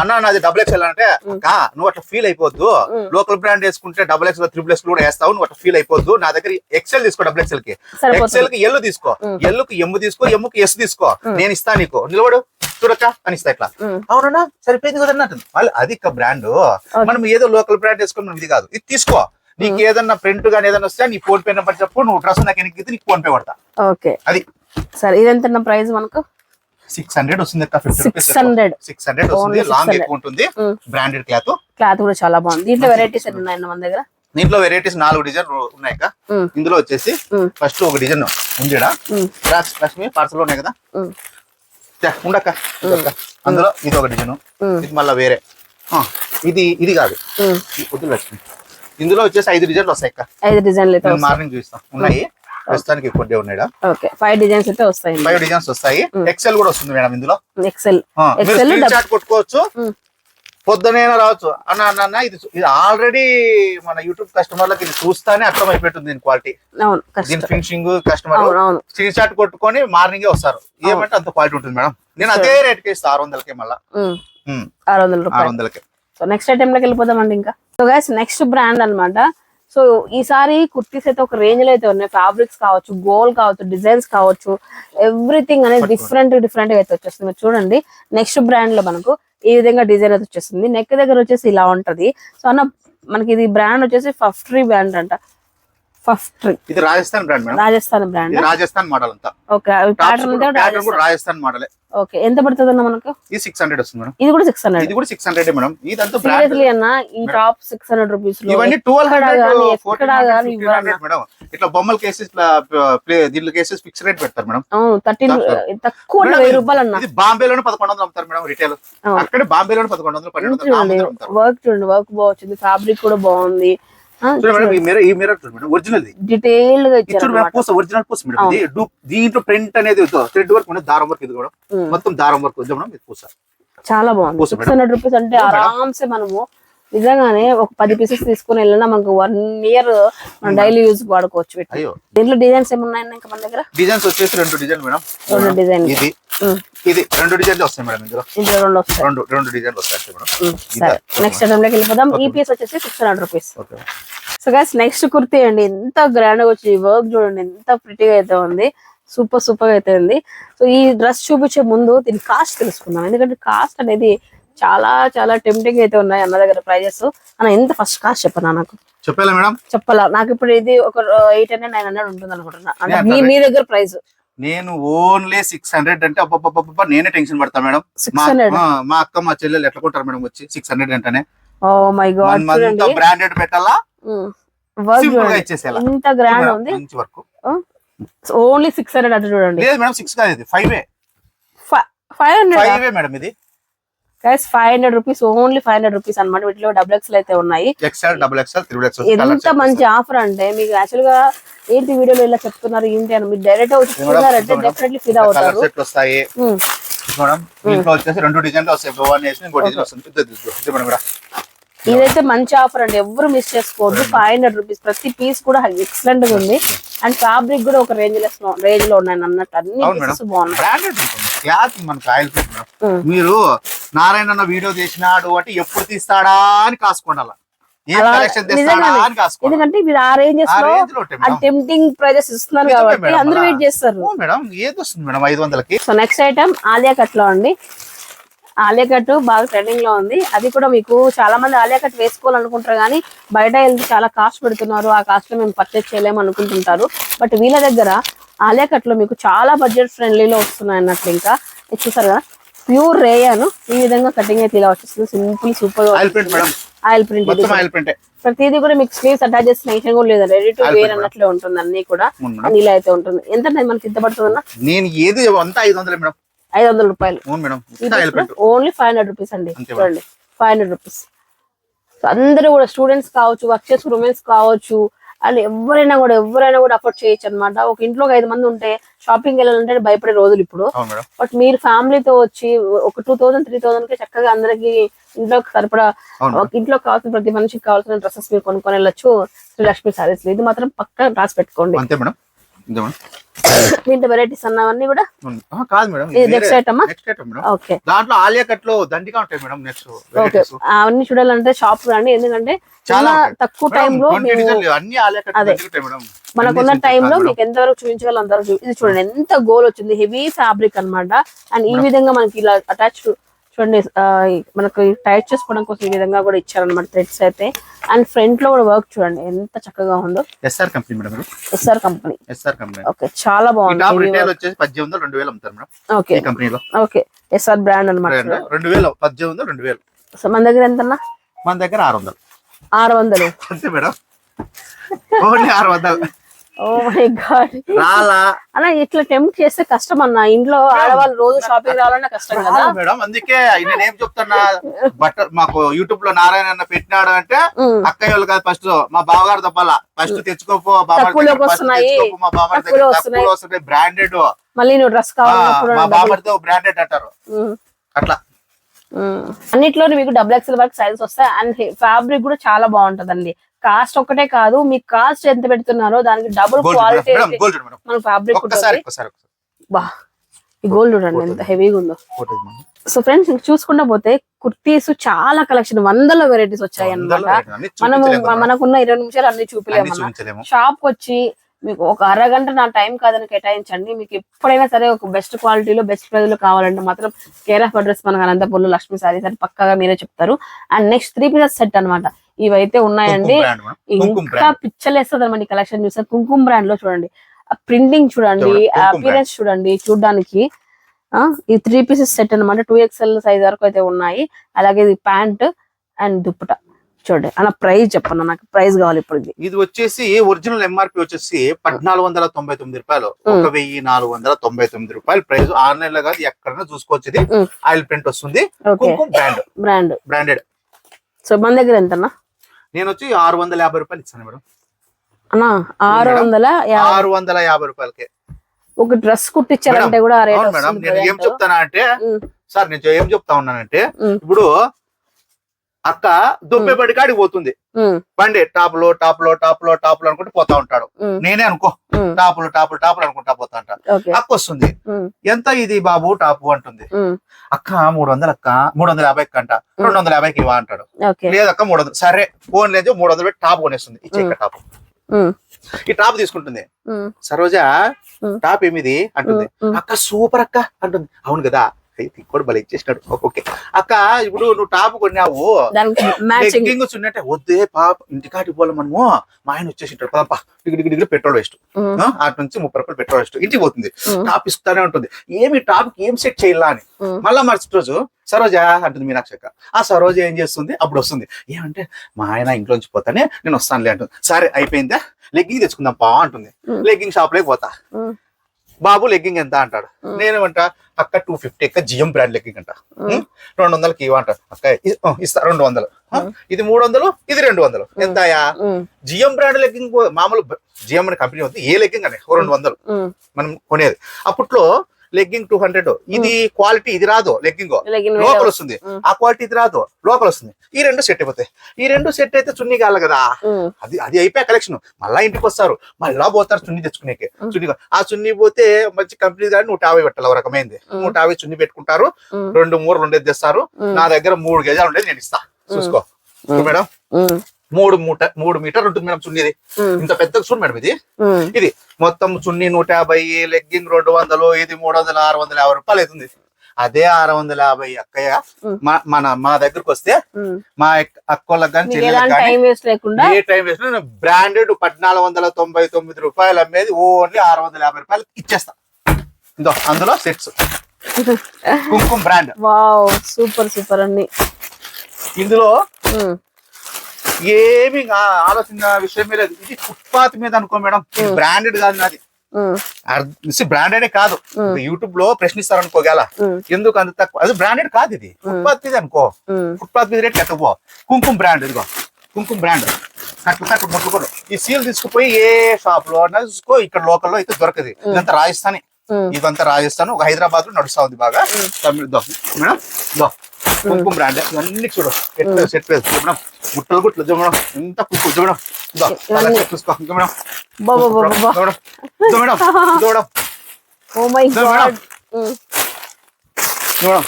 అన్న నాది డబుల్ ఎక్స్ఎల్ అంటే. అక్క నువ్వు అట్లా ఫీల్ అయిపోద్దు. లోకల్ బ్రాండ్ వేసుకుంటే డబుల్ ఎక్స్ త్రిబుల్ ఎక్స్ కూడా వేస్తావు నువ్వు అట్లా ఫీల్ అయిపోద్దు. నా దగ్గర ఎక్సెల్ తీసుకో డబుల్ ఎక్స్ఎల్కి. ఎక్సెల్కి ఎల్లు తీసుకో. ఉమ్. ఎల్లు కి ఎమ్ము తీసుకో ఎమ్ము కి ఎస్ తీసుకో. నేను ఇస్తా నీకు. నిలబడు. చూడక్క అని ఇస్తా ఇట్లా. అవునన్నా సరిపోయింది కదా అన్నట్టు వాళ్ళు అది బ్రాండ్ మనం ఏదో లోకల్ బ్రాండ్ వేసుకుని మనం ఇది కాదు. ఇది తీసుకో. నీకు ఏదన్నా ప్రింట్ గానీ ఏదన్నా వస్తే నీ ఫోన్ పే నెంబర్ చెప్పు నువ్వు డ్రెస్ నాకు ఎనికి నీకు ఫోన్ పే కొడతా ఓకే. అది. సరే ఇదెంత ప్రైస్ మనకు? సిక్స్ హండ్రెడ్ వస్తుంది సిక్స్ హండ్రెడ్ సిక్స్ హండ్రెడ్ వస్తుంది లాంగ్ 600. ఎక్కువ ఉంటుంది. బ్రాండెడ్ క్లాత్ క్లాత్ కూడా చాలా బాగుంది. దీంట్లో వెరైటీస్ ఉన్నాయి మన దగ్గర? దీంట్లో వెరైటీస్ నాలుగు డిజైన్ ఉన్నాయి. ఉమ్. ఇందులో వచ్చేసి. ఫస్ట్ ఒక డిజైన్ ఉమ్. లక్ష్మి పార్సల్ ఉన్నాయి కదా? ఉండక్క. అందులో ఇది ఒక డిజైన్. ఇది మళ్ళీ వేరే. ఇది ఇది కాదు. వద్దు లక్ష్మి. ఇందులో వచ్చేసి ఐదు డిజైన్లు వస్తాయి ఐదు డిజైన్లు మార్నింగ్ చూపిస్తాం ఉన్నాయి. ప్రస్తుతానికి కొద్ది ఉన్నాయి ఓకే. ఫైవ్ డిజైన్స్ అయితే వస్తాయి ఫైవ్ డిజైన్స్ వస్తాయి. ఎక్సెల్ కూడా వస్తుంది మేడం ఇందులో. ఎక్సెల్ డబ్- షాట్ కొట్టుకోవచ్చు. పొద్దునైనా రావచ్చు. అన్న అన్న అన్న ఇది ఇది ఆల్రెడీ మన యూట్యూబ్ కస్టమర్లకు ఇది చూస్తానే అర్థం అయిపోతుంది దీని క్వాలిటీ దీని ఫినిషింగ్ కస్టమర్ స్క్రీన్ షాట్ కొట్టుకొని మార్నింగ్ వస్తారు. ఏమంటే అంత క్వాలిటీ ఉంటుంది మేడం. నేను అదే రేట్కి ఇస్తాను ఆరు వందలకి మళ్ళా. ఆరు వందల ఆరు వందలకి. సో నెక్స్ట్ ఐటమ్లోకి వెళ్ళిపోదామండి ఇంకా. సో గైస్ నెక్స్ట్ బ్రాండ్ అన్నమాట. సో ఈసారి కుర్తీస్ అయితే ఒక రేంజ్లో అయితే ఉన్నాయి. ఫ్యాబ్రిక్స్ కావచ్చు గోల్ కావచ్చు డిజైన్స్ కావచ్చు ఎవ్రీథింగ్ అనేది డిఫరెంట్ డిఫరెంట్గా అయితే వచ్చేస్తుంది. మీరు చూడండి నెక్స్ట్ బ్రాండ్లో మనకు ఈ విధంగా డిజైన్ అయితే వచ్చేస్తుంది. నెక్ దగ్గర వచ్చేసి ఇలా ఉంటది. సో అన్న మనకి ఇది బ్రాండ్ వచ్చేసి ఫఫ్ట్రీ బ్రాండ్ అంట. ఫఫ్ట్రీ ఇది Rajasthan brand madam. Rajasthan brand? Rajasthan model అంతా. ఓకే ప్యాటర్న్ కూడా రాజస్థాన్ మోడలే ఓకే ఎంత పడుతుంది అన్న మనకు? ఇది సిక్స్ హండ్రెడ్ వస్తుంది మేడం. ఇది కూడా సిక్స్ హండ్రెడ్ ఇది కూడా సిక్స్ హండ్రెడ్ మేడం. ఇదంతా బ్రాండ్ అన్న ఈ టాప్ సిక్స్ హండ్రెడ్ రూపీస్లో ఇవన్నీ twelve hundred fourteen hundred madam. ఇట్లా బొమ్మల కేసెస్ దీంట్లో కేసెస్ ఫిక్స్ రేట్ పెడతారు మేడం. థర్టీన్ తక్కువ వెయ్యి రూపాయలు అన్న ఇది బాంబేలోనే పదకొండు వందలు అమ్ముతారు మేడం రిటైల్. అక్కడ బాంబేలోనే పదకొండు వందలు పన్నెండు వందలు వర్క్ చూడండి వర్క్ బాగా వచ్చింది ఫ్యాబ్రిక్ కూడా బాగుంది. చూడండి మేడం ఈ మిర్రర్ ఈ మిర్రర్ చూడండి మేడం ఒరిజినల్ ఇది డీటెయిల్డ్గా ఇది ఇచ్చారు చూడు మేడం అన్నమాట. పూస ఒరిజినల్ పూస మేడం. ఇది డు- దీంట్లో ప్రింట్ అనేది థ్రెడ్ వర్క్ మేడం దారం వర్క్ ఇది కూడా. ఉమ్. మొత్తం దారం వర్క్ మేడం ఇది పూస చాలా బాగుంది. సిక్స్ హండ్రెడ్ రూపీస్ అంటే ఆరామ్సే మనము నిజంగానే ఒక పది పీసెస్ తీసుకుని వెళ్ళినా మనకు వన్ ఇయర్ మనం డైలీ యూజ్ వాడుకోవచ్చు దీంట్లో డిజైన్స్ ఏమున్నాయి ఇంకా మన దగ్గర? డిజైన్స్ వచ్చేసి రెండు డిజైన్ మేడం. రెండు డిజైన్ ఇది. ఇది రెండు డిజైన్లు వస్తాయి మేడం ఇందులో. ఇందులో రెండు వస్తాయి. రెండు రెండు డిజైన్లు వస్తాయి మేడం. నెక్స్ట్ ఐటమ్లోకి వెళ్ళిపోదాం. ఈ పీస్ వచ్చేసి six hundred rupees so guys next kurti అండి. ఎంత గ్రాండ్గా వచ్చి వర్క్ చూడండి. ఎంత ప్రిటీగా అయితే ఉంది. సూపర్ సూపర్గా అయితే ఉంది. సో ఈ డ్రెస్ చూపించే ముందు దీని కాస్ట్ తెలుసుకుందాం. ఎందుకంటే కాస్ట్ అనేది చాలా చాలా టెంప్టింగ్ అయితే ఉన్నాయి అన్న దగ్గర ప్రైజెస్ అన్న ఎంత ఫస్ట్ కాస్ట్ చెప్పనా నాకు. చెప్పాలా మేడం? చెప్పాలా? నాకు ఇప్పుడు ఇది ఒక ఎయిట్ హండ్రెడ్ నైన్ హండ్రెడ్ ఉంటుంది అనుకుంటున్నా. అంటే మీ మీ దగ్గర ప్రైస్ నేను ఓన్లీ సిక్స్ హండ్రెడ్ అంటే అబ్బబ్బబ్బబ్బ నేనే టెన్షన్ పడతా మేడం. మా అక్క మా చెల్లెలు ఎట్లా కొంటారు మేడం వచ్చి సిక్స్ హండ్రెడ్ అంటేనే? ఓ మై గాడ్ బ్రాండెడ్ పెట్టాలా? వర్క్ ఇచ్చేసేయాలా? ఇంత గ్రాండ్ ఉంది. వర్క్ ఓన్లీ సిక్స్ హండ్రెడ్ అటు చూడండి. లేదు మేడం సిక్స్ కాదు ఇది. Five five hundred five madam ఇది. Guys five hundred rupees only five hundred rupees అనమాట వీటిలో డబుల్ ఎక్స్ఎల్ అయితే ఉన్నాయి. XL double XL triple XL ఎంత మంచి ఆఫర్ అంటే మీకు యాక్చువల్గా ఏంటి వీడియోలో ఇలా చెప్తున్నారు ఏంటి అని మీరు డైరెక్ట్ వచ్చి చూసారంటే. డెఫినెట్లీ ఫిదా కలర్ అవుతారు. మేడం దీంట్లో వచ్చేసి రెండు డిజైన్లు వస్తాయి. వన్ వేసి ఇంకో డిజైన్ వస్తుంది. మేడం కూడా ఇదైతే మంచి ఆఫర్ అండి. ఎవరు మిస్ చేసుకోవద్దు. ఫైవ్ హండ్రెడ్ రూపీస్ ప్రతి పీస్ కూడా ఎక్సలెంట్గా ఉంది. అండ్ ఫ్యాబ్రిక్ కూడా ఒక రేంజ్లో రేంజ్లో ఉన్నాయి అన్నట్టు. అన్ని పీసెస్ బాగున్నాయి. క్లాత్ మనకు ఆయిల్. మీరు నారాయణ అన్న వీడియో తీసినాడు అంటే ఎప్పుడు తీస్తాడా అని కాసుకోండి ఏ అలా కలెక్షన్ తెస్తాడా నిజంగానే. అని కాసుకోండి ఎందుకంటే మీరు ఆ రేంజెస్లో టెంప్టింగ్ ప్రైజెస్ ఇస్తున్నారు కాబట్టి అందరూ. వెయిట్ చేస్తారు. మేడం ఏది వస్తుంది మేడం? ఐదు వందలకి? సో నెక్స్ట్ ఐటమ్ ఆలియా కట్లో అండి. ఆలియా కట్ బాగా ట్రెండింగ్లో ఉంది. అది కూడా మీకు చాలా మంది ఆలియా కట్ వేసుకోవాలనుకుంటారు కానీ బయట వెళ్తే చాలా కాస్ట్ పెడుతున్నారు. ఆ కాస్ట్లో మేము పర్చేస్ చేయలేము అనుకుంటుంటారు. బట్ వీళ్ళ దగ్గర ఆలియా కట్లో మీకు చాలా బడ్జెట్ ఫ్రెండ్లీలో వస్తున్నాయి అన్నట్లు ఇంకా. చూసారు కదా? Pure rayon. ఈ విధంగా కటింగ్ అయితే ఇలా వచ్చేస్తుంది. సింపుల్ సూపర్ ఆయిల్ ప్రింట్ ప్రతిదీ కూడా మీకు స్లీవ్స్ అటాచ్ చేసిన విషయం కూడా లేదు? Ready to wear. అన్నట్లే ఉంటుంది అన్ని కూడా ఇలా అయితే ఉంటుంది. ఎంత మనకి పడుతుందన్న? నేను ఏది అంతా ఐదు వందలే మేడం. ఐదు వందల రూపాయలు ఓన్లీ ఫైవ్ హండ్రెడ్ రూపీస్ అండి. చూడండి ఫైవ్ హండ్రెడ్ రూపీస్. అందరూ కూడా స్టూడెంట్స్ కావచ్చు వర్క్ చేసే ఉమెన్స్ కావచ్చు అండ్ ఎవరైనా కూడా ఎవరైనా కూడా అఫోర్డ్ చేయొచ్చు అనమాట ఒక ఇంట్లో ఐదు మంది ఉంటే షాపింగ్ వెళ్ళాలంటే భయపడే రోజులు ఇప్పుడు. బట్ మీరు ఫ్యామిలీతో వచ్చి ఒక టూ థౌసండ్ త్రీ థౌసండ్కి చక్కగా అందరికి ఇంట్లో సరిపడా ఇంట్లో కావాల్సిన ప్రతి మనిషికి కావాల్సిన డ్రెస్సెస్ మీరు కొనుక్కొని వెళ్ళొచ్చు. శ్రీలక్ష్మి సారీస్. ఇది మాత్రం పక్కా రాసి పెట్టుకోండి. అంతే మేడం. దీంట్లో వెరైటీస్ అన్నవన్నీ కూడా? కాదు madam next item next item madam. Okay. దాంట్లో ఆలియా కట్లో దండిగా ఉంటాయి మేడం నెక్స్ట్ ఓకే. అవన్నీ చూడాలంటే షాప్ రండి. ఎందుకంటే చాలా. తక్కువ టైంలో మేము అన్ని ఆలియా కట్ అదే. ఉంటాయి మేడం. మనకున్న టైంలో మీకు ఎంతవరకు చూపించగలం అంతవరకు ఇది చూడండి ఎంత గోల్ వచ్చింది. హెవీ ఫ్యాబ్రిక్ అన్నమాట. అండ్ ఈ విధంగా మనకి ఇలా అటాచ్ చూడండి మనకు టైట్ చేసుకోవడం కోసం ఈ విధంగా కూడా ఇచ్చారనమాట థ్రెడ్స్ అయితే. అండ్ ఫ్రంట్లో కూడా వర్క్ చూడండి ఎంత చక్కగా ఉందో. SR company madam SR company SR company okay చాలా బాగుంది. వచ్చేసి పద్దెనిమిది వందలు రెండు వేలు అమ్ముతారు మేడం. ఓకే కంపెనీలో ఓకే ఎస్ఆర్ బ్రాండ్ అనమాట రెండు వేలు పద్దెనిమిది వందలు రెండు వేలు. సో మన దగ్గర ఎంతన్నా? మన దగ్గర ఆరు వందలు. ఆరు వందలు. అంతే మేడం. ఓన్లీ ఆరు వందలు. ఓ మై గాడ్ రాలా. అలా ఇట్లా టెంప్ట్ చేస్తే కష్టం అన్న. ఇంట్లో ఆడవాళ్ళు రోజు షాపింగ్ రావాలన్నా కష్టం కదా. మేడం అందుకే నేను ఏం చెప్తున్నా బట్టర్ మాకు యూట్యూబ్లో నారాయణ అన్న పెట్టినాడు అంటే. అక్కయ్య వాళ్ళు కాదు ఫస్ట్ మా బావగారు తప్పాల. ఫస్ట్ తెచ్చుకోపో మా తక్కువలో వస్తున్నాయి. బ్రాండెడ్ మళ్ళీ నువ్వు డ్రెస్ కావాలన్నప్పుడు మా బావగారితో బ్రాండెడ్ అంటారు. అట్లా. ఉమ్. అన్నిట్లోనే మీకు డబుల్ ఎక్స్ఎల్ వరకు సైజెస్ వస్తాయి. అండ్ ఫ్యాబ్రిక్ కూడా చాలా బాగుంటదండి. కాస్ట్ ఒక్కటే కాదు మీ కాస్ట్ ఎంత పెడుతున్నారో దానికి డబుల్ క్వాలిటీ మన ఫ్యాబ్రిక్. బా ఈ గోల్డ్ చూడండి ఎంత హెవీగా ఉందో. సో ఫ్రెండ్స్ చూసుకుంటా పోతే కుర్తీస్ చాలా కలెక్షన్ వందల వెరైటీస్ వచ్చాయి అన్ని మనము. మనకున్న ఇరవై నిమిషాలు అన్ని చూపించలేము. షాప్ వచ్చి మీకు ఒక అరగంట నా టైం కాదని కేటాయించండి. మీకు ఎప్పుడైనా సరే ఒక బెస్ట్ క్వాలిటీలో బెస్ట్ ప్రైస్లో కావాలంటే మాత్రం కేర్ ఆఫ్ అడ్రస్ మనకు అనంతపూర్లో లక్ష్మీ సారీస్ అని పక్కాగా మీరే చెప్తారు. And next three pieces set అన్నమాట. ఇవైతే ఉన్నాయండి. ఇంకా పిచ్చలేస్తుంది అనమాట కలెక్షన్ చూస్తే. కుంకుమ బ్రాండ్లో చూడండి. ప్రింటింగ్ చూడండి అపీరెన్స్ చూడండి చూడడానికి. ఆ ఈ త్రీ పీసెస్ సెట్ అన్నమాట. టూ ఎక్స్ఎల్ సైజ్ వరకు అయితే ఉన్నాయి. అలాగే ఇది ప్యాంట్ అండ్ దుప్పట. చూడండి. అన్న ప్రైస్ చెప్పండి నాకు ప్రైస్ కావాలి ఇప్పుడు ఇది. ఇది వచ్చేసి ఒరిజినల్ ఎంఆర్పి వచ్చేసి పద్నాలుగు వందల తొంభై తొమ్మిది రూపాయలు. ఒక వెయ్యి నాలుగు వందల తొంభై తొమ్మిది రూపాయలు ప్రైస్ ఆన్లైన్లో కాదు ఎక్కడైనా చూసుకోవచ్చు ఇది. ఆయిల్ ప్రింట్ వస్తుంది. బ్రాండ్ బ్రాండ్ బ్రాండెడ్ సో మన దగ్గర ఎంతన్నా? నేను వచ్చి ఆరు వందల యాభై రూపాయలు ఇస్తాను మేడం అన్నా ఆరు? వందల ఆరు వందల యాభై రూపాయలకి ఒక డ్రెస్ కుట్టించారంటే కూడా మేడం నేను ఏం చెప్తానా అంటే ఉమ్. సార్ నేను ఏం చెప్తా ఉన్నానంటే. ఇప్పుడు అక్క దుబ్బే బడి కాడికి పోతుంది. బండి టాప్లో టాప్లో టాప్లో టాప్లో అనుకుంటే పోతా ఉంటాడు. నేనే అనుకో టాపులు టాపులు టాపులు అనుకుంటా పోతా ఉంటా. ఓకే. అక్క వస్తుంది. ఎంత ఇది బాబు టాపు అంటుంది. అక్క మూడు వందలు అక్క మూడు వందల యాభై అంట రెండు వందల యాభైకి ఇవ్వ అంటాడు. లేదక్క మూడు వందలు సరే ఫోన్ లేదు మూడు వందలు పెట్టి టాప్ కొనేస్తుంది. ఇచ్చే టాప్. ఈ టాప్ తీసుకుంటుంది. సరోజ. టాప్ ఏమిది? అంటుంది. అక్క సూపర్ అక్క అంటుంది. అవును కదా. కూడా భలే ఇచ్చేసినాడు ఓకే. అక్క ఇప్పుడు నువ్వు టాప్ కొన్నావు. లెగ్గింగ్ ఉన్నట్టే. వద్దే పాప. ఇంటికాటికి పోలే మనము. మా ఆయన వచ్చేసింటాడు. పదప్ప డిగ్రీ డిగ్రీ పెట్రోల్ వేస్ట్. అటు నుంచి ముప్పై రూపాయలు పెట్రోల్ వేస్ట్. ఇంటికి పోతుంది. టాప్ ఇస్తానే ఉంటుంది. ఏమి టాప్కి ఏం సెట్ చేయాలా అని. మళ్ళా మరుసటి రోజు సరోజ అంటుంది మీనాక్షి అక్క ఆ సరోజ ఏం చేస్తుంది? అప్పుడు వస్తుంది. ఏమంటే మా ఆయన ఇంట్లోంచి పోతానే నేను వస్తానులే అంటుంది. సరే అయిపోయిందా? లెగ్గింగ్ తెచ్చుకుందాం పా అంటుంది. లెగ్గింగ్ షాప్లోకి పోతా బాబు లెగ్గింగ్ ఎంత అంటాడు? నేనేమంటా అక్క టూ ఫిఫ్టీ అక్క జిఎం బ్రాండ్ లెగ్గింగ్ అంట? రెండు వందలకి ఇవ్వంట అక్క ఇస్తా రెండు వందలు ఇది మూడు వందలు ఇది రెండు వందలు ఎంతయా జిఎం బ్రాండ్ లెగ్గింగ్ మామూలు జిఎం అనే కంపెనీ ఉంది ఏ లెగ్గింగ్ అనే రెండు వందలు మనం కొనేది. అప్పట్లో లెగ్గింగ్ టూ హండ్రెడ్. ఇది క్వాలిటీ ఇది రాదు లెగ్గింగ్. లోపల వస్తుంది. ఆ క్వాలిటీ ఇది రాదు లోపల వస్తుంది. ఈ రెండు సెట్ అయిపోతాయి. ఈ రెండు సెట్ అయితే చున్నీ కావాలి కదా. అది అది అయిపోయా కలెక్షన్ మళ్ళా ఇంటికి వస్తారు. మళ్ళా పోతారు చున్నీ తెచ్చుకునేకి? Mm. చున్నీ ఆ చున్నీ పోతే మంచి కంపెనీ కానీ నూట యాభై పెట్టాలి ఒక రకమైంది. నూట యాభై చున్నీ పెట్టుకుంటారు. రెండు మూరలు ఉండేది తెస్తారు నా దగ్గర మూడు గజాలు ఉండేది నేను ఇస్తా. చూసుకో. మేడం. మూడు మూట మూడు మీటర్ ఉంటుంది మేడం చున్నీది ఇంత పెద్ద చూడు మేడం ఇది. ఇది మొత్తం చున్నీ నూట యాభై లెగ్గింగ్ రెండు వందలు ఇది మూడు వందల ఆరు వందల యాభై రూపాయలు అవుతుంది. అదే ఆరు వందల యాభై అక్కయ్య మన మా దగ్గరకు వస్తే మా అక్క- అక్కోళ్ళకి కానీ టైం వేస్ట్ ఏ టైం వేసిన బ్రాండెడ్ పద్నాలుగు వందల తొంభై తొమ్మిది రూపాయలు అమ్మేది ఓన్లీ ఆరు వందల యాభై రూపాయలు ఇచ్చేస్తా. ఇందో అందులో సెట్స్ కుంకుమ బ్రాండ్ సూపర్ సూపర్ అన్ని. ఇందులో ఏమి ఆలోచన విషయమే లేదు. ఇది ఫుట్పాత్ మీద అనుకో మేడం. బ్రాండెడ్ కాదు నాది. బ్రాండెడ్ కాదు. యూట్యూబ్లో ప్రశ్నిస్తారు అనుకో గల. ఉమ్, ఎందుకు అంత తక్కువ? అది బ్రాండెడ్ కాదు ఇది. ఫుట్పాత్ మీద అనుకో. ఫుట్పాత్ మీద రేట్ ఎక్కపో కుంకుమ బ్రాండ్ ఇదిగో. కుంకుమ బ్రాండ్ ముట్టుకోడు ఈ సీల్ తీసుకుపోయి ఏ షాప్లో అన్నా చూసుకో. ఇక్కడ లోకల్లో అయితే దొరకదు. ఇదంతా రాజస్థానీ. ఇదంతా రాజస్థాన్. ఒక హైదరాబాద్లో నడుస్తా ఉంది బాగా. తమిళ దో మేడం దో. కుంకుమ బ్రాండ్ ఇవన్నీ చూడు. ఎట్లా సెట్ లేదు. మేడం గుట్టలు గుట్లు మేడం. ఎంత దో అలా set చూసుకో ఇదో మేడం. ఇదో madam. Oh my god. Madam.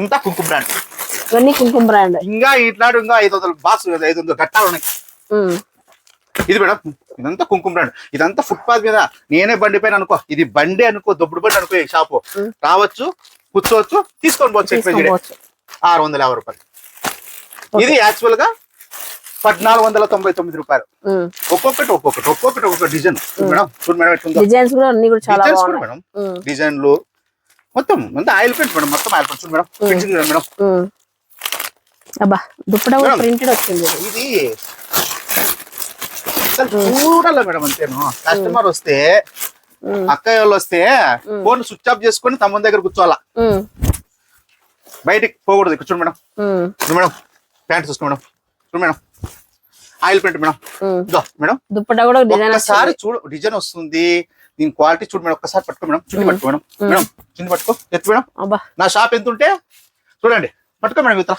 ఇంత కుంకుమ బ్రాండ్ ఇవన్నీ కుంకుమ బ్రాండ్ ఇంకా ఇట్లాంటి ఇంకా ఐదు వందల బాక్స్ ఐదు వందల గట్టాలు ఉన్నాయి. ఇది మేడం ఇదంతా కుంకుమ బ్రాండ్. ఇదంతా ఫుట్పాత్ మీద నేనే బండి పైన అనుకో ఇది బండి అనుకో దొప్పుడు బండి అనుకో షాపు. రావచ్చు కూర్చోవచ్చు తీసుకొని పోవచ్చు ఆరు వందల యాభై రూపాయలు. ఇది యాక్చువల్గా పద్నాలుగు వందల తొంభై తొమ్మిది రూపాయలు. ఒక్కొక్కటి ఒక్కొక్కటి ఒక్కొక్కటి ఒక్కొక్క డిజైన్. మేడం చూడు మేడం ఎట్లుందో. డిజైన్స్ కూడా అన్ని కూడా చాలా డిజైన్స్ కూడా బాగున్నాయి. మేడం. ఉమ్, డిజైన్లు మొత్తం అంతా ఆయిల్ పెయింట్ మేడం మొత్తం ఆయిల్ పెయింట్ చూడు మేడం ఫినిషింగ్ మేడం. అబ్బా దుప్పట. ప్రింటెడ్ వచ్చింది. ఇది. అసలు చూడాలి మేడం అంతేను? కస్టమర్ వస్తే అక్కయ్య వాళ్ళు వస్తే ఫోన్ స్విచ్ ఆఫ్ చేసుకొని తమ్ముని దగ్గర కూర్చోవాలా? బయటికి పోకూడదు ఇక్కడ చూడు మేడం. మేడం. ప్యాంట్ చూసుకో మేడం. చూడు మేడం. Oil paint madam. ఇదో మేడం. దుప్పట కూడా డిజైన్ ఒక్కసారి చూడు డిజైన్ వస్తుంది. దీని క్వాలిటీ చూడు మేడం. ఒక్కసారి పట్టుకో మేడం. చున్ని పట్టుకో మేడం. మేడం చున్ని పట్టుకో. ఎత్తు మేడం. నా షాప్ ఎంత ఉంటే చూడండి. పట్టుకో మేడం ఇతర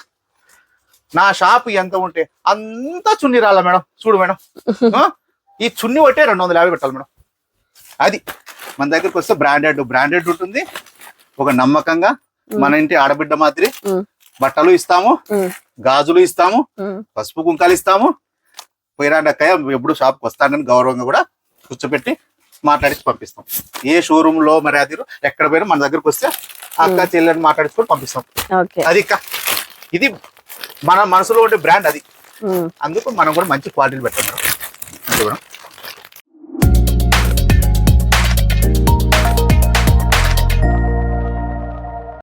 నా షాప్ ఎంత ఉంటే అంతా చున్ని రాలా మేడం? చూడు మేడం? ఈ చున్ని ఒకటే రెండు వందల యాభై పెట్టాలి మేడం. అది మన దగ్గరకు వస్తే బ్రాండెడ్ బ్రాండెడ్ ఉంటుంది. ఒక నమ్మకంగా మన ఇంటి ఆడబిడ్డ మాదిరి బట్టలు ఇస్తాము గాజులు ఇస్తాము. పసుపు కుంకాలు ఇస్తాము. పోయినాడక్కయ్య ఎప్పుడు షాప్కి వస్తానని గౌరవంగా కూడా కూర్చోబెట్టి మాట్లాడించి పంపిస్తాం. ఏ షోరూమ్లో మరి అది ఎక్కడ పోయినా మన దగ్గరకు వస్తే అక్క చెల్లెని మాట్లాడించుకొని పంపిస్తాం. అది ఇది మన మనసులో ఉండే బ్రాండ్ అది ఉమ్, అందుకు మనం కూడా మంచి క్వాలిటీలు పెట్టాం మేడం అంతే మేడం